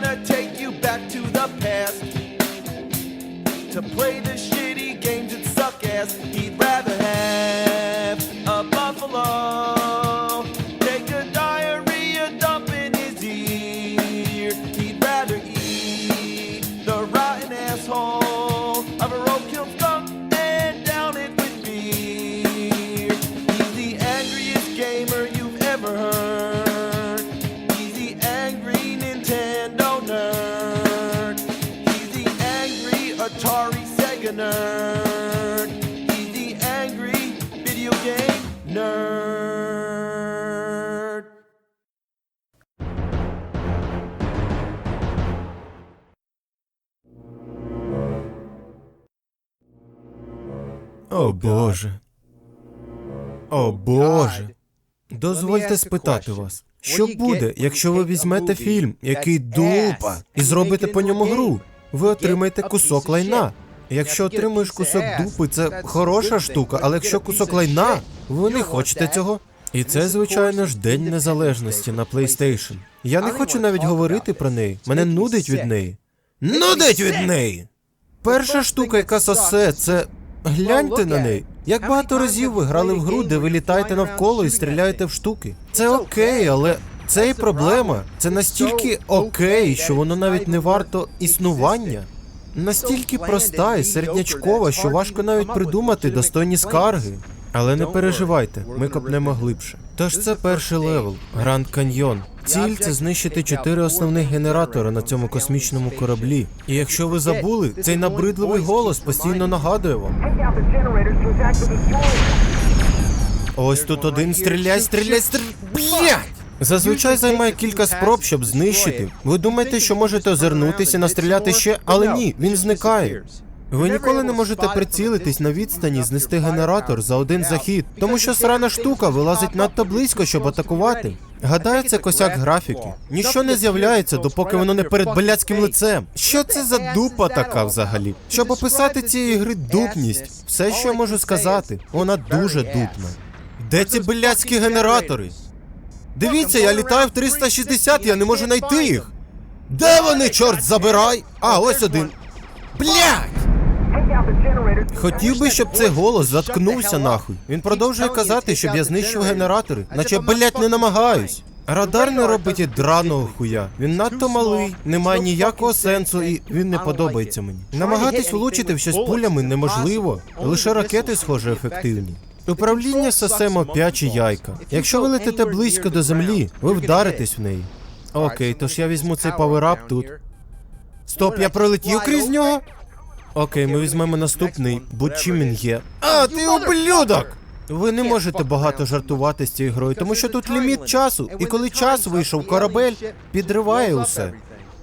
gonna take you back to the past to play the shitty games that suck ass. Atari Sega nerd. He's the angry video game nerd. О Боже. О Боже. Дозвольте спитати вас, що буде, якщо ви візьмете фільм, який дупа, і зробите по ньому гру? Ви отримаєте кусок лайна. Якщо отримуєш кусок дупи, це хороша штука, але якщо кусок лайна, ви не хочете цього. І це, звичайно ж, День Незалежності на PlayStation. Я не хочу навіть говорити про неї. Мене нудить від неї. Нудить від неї! Перша штука, яка сосе, це гляньте на неї. Як багато разів ви грали в гру, де ви літаєте навколо і стріляєте в штуки. Це окей, але це і проблема. Це настільки окей, що воно навіть не варто існування. Настільки проста і середнячкова, що важко навіть придумати достойні скарги. Але не переживайте, ми копнемо глибше. Тож це перший левел Гранд Каньйон. Ціль це знищити чотири основних генератори на цьому космічному кораблі. І якщо ви забули, цей набридливий голос постійно нагадує вам. Ось тут один стріляй, стріляй, стріляй. Зазвичай займає кілька спроб, щоб знищити. Ви думаєте, що можете озирнутися, настріляти ще, але ні, він зникає. Ви ніколи не можете прицілитись на відстані, знести генератор за один захід, тому що срана штука вилазить надто близько, щоб атакувати. Гадаю, це косяк графіки. Ніщо не з'являється, допоки воно не перед блядським лицем. Що це за дупа така взагалі? Щоб описати цієї гри дупність, все, що я можу сказати, вона дуже дупна. Де ці блядські генератори? Дивіться, я літаю в 360, я не можу знайти їх. Де вони, чорт забирай? А, ось один. To Хотів би, щоб цей голос заткнувся нахуй. Він продовжує казати, щоб я знищив генератори, наче блять не намагаюсь. Радар не робить і драного хуя. Він надто малий, не має ніякого сенсу, і він не подобається мені. Намагатись влучити в щось пулями неможливо. Лише ракети, схоже, ефективні. Управління сосе п'ячі яйка. Якщо ви летите близько до землі, ви вдаритесь в неї. Окей, тож я візьму цей паверап тут. Стоп, я пролетів крізь нього? Окей, ми візьмемо наступний, будь-чим він є. А, ти ублюдок! Ви не можете багато жартувати з цією грою, тому що тут ліміт часу, і коли час вийшов, корабель підриває усе.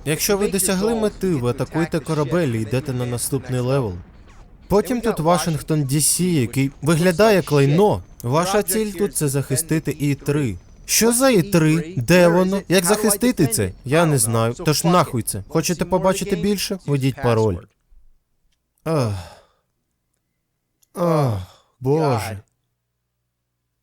Якщо ви досягли мети, ви атакуєте корабель і йдете на наступний левел. Потім тут Вашингтон DC, який виглядає як лайно. Ваша ціль тут це захистити І3. Що за І3? Де воно? Як захистити це? Я не знаю. Тож нахуй це. Хочете побачити більше? Введіть пароль. Ах. Ах, Боже.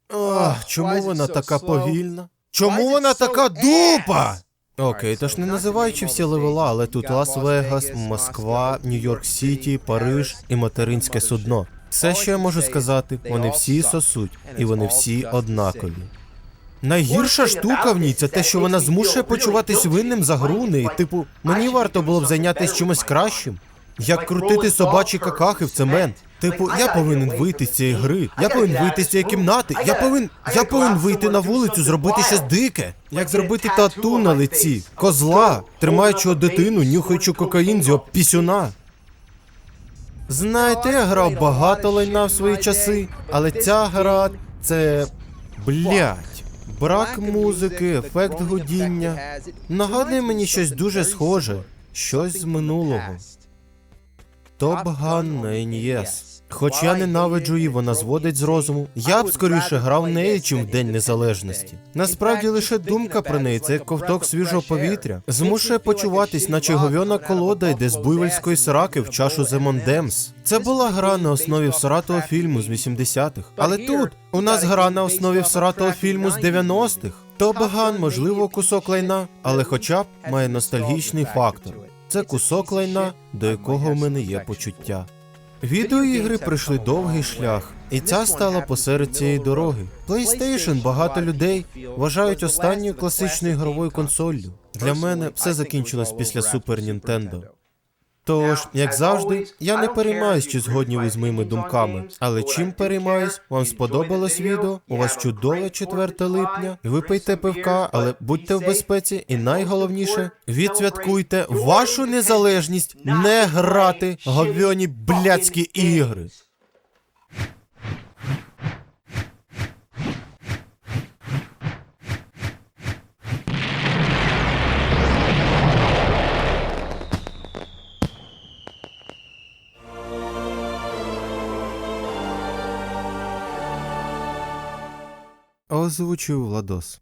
Ах, чому вона така повільна? Чому вона така дупа? Окей, тож не називаючи всі левела, але тут Лас-Вегас, Москва, Нью-Йорк Сіті, Париж і материнське судно. Все, що я можу сказати, вони всі сосуть, і вони всі однакові. Найгірша штука в ній це те, що вона змушує почуватись винним за гру неї. Типу, мені варто було б зайнятися чимось кращим. Як крутити собачі какахи в цемент. Типу, я повинен вийти з цієї гри. Я повинен вийти з цієї кімнати. Я повинен. Я повинен вийти на вулицю, зробити щось дике. Як зробити тату на лиці, козла, тримаючого дитину, нюхаючи кокаїн з його пісюна. Знаєте, я грав багато лайна в свої часи, але ця гра це. блять. Брак музики, ефект гудіння. Нагадує мені щось дуже схоже, щось з минулого. Топ Ган на NES. Хоч я ненавиджу її, вона зводить з розуму. Я б скоріше грав неї, чим в День Незалежності. Насправді лише думка про неї це як ковток свіжого повітря. Змушує почуватись, наче говьона колода йде з буйвольської сраки в чашу Земондемс. Це була гра на основі всратого фільму з 80-х. Але тут у нас гра на основі всратого фільму з 90-х. Топ Ган, можливо, кусок лайна, але хоча б має ностальгічний фактор. Це кусок лайна, до якого в мене є почуття. Відеоігри пройшли довгий шлях, і ця стала посеред цієї дороги. PlayStation багато людей вважають останньою класичною ігровою консоллю. Для мене все закінчилось після Super Nintendo. Тож, як завжди, я не переймаюсь, чи згодні ви з моїми думками. Але чим переймаюсь, вам сподобалось відео? У вас чудове 4 липня. Ви пийте пивка, але будьте в безпеці, і найголовніше, відсвяткуйте вашу незалежність не грати говьоні блядські ігри. Озвучив Владос.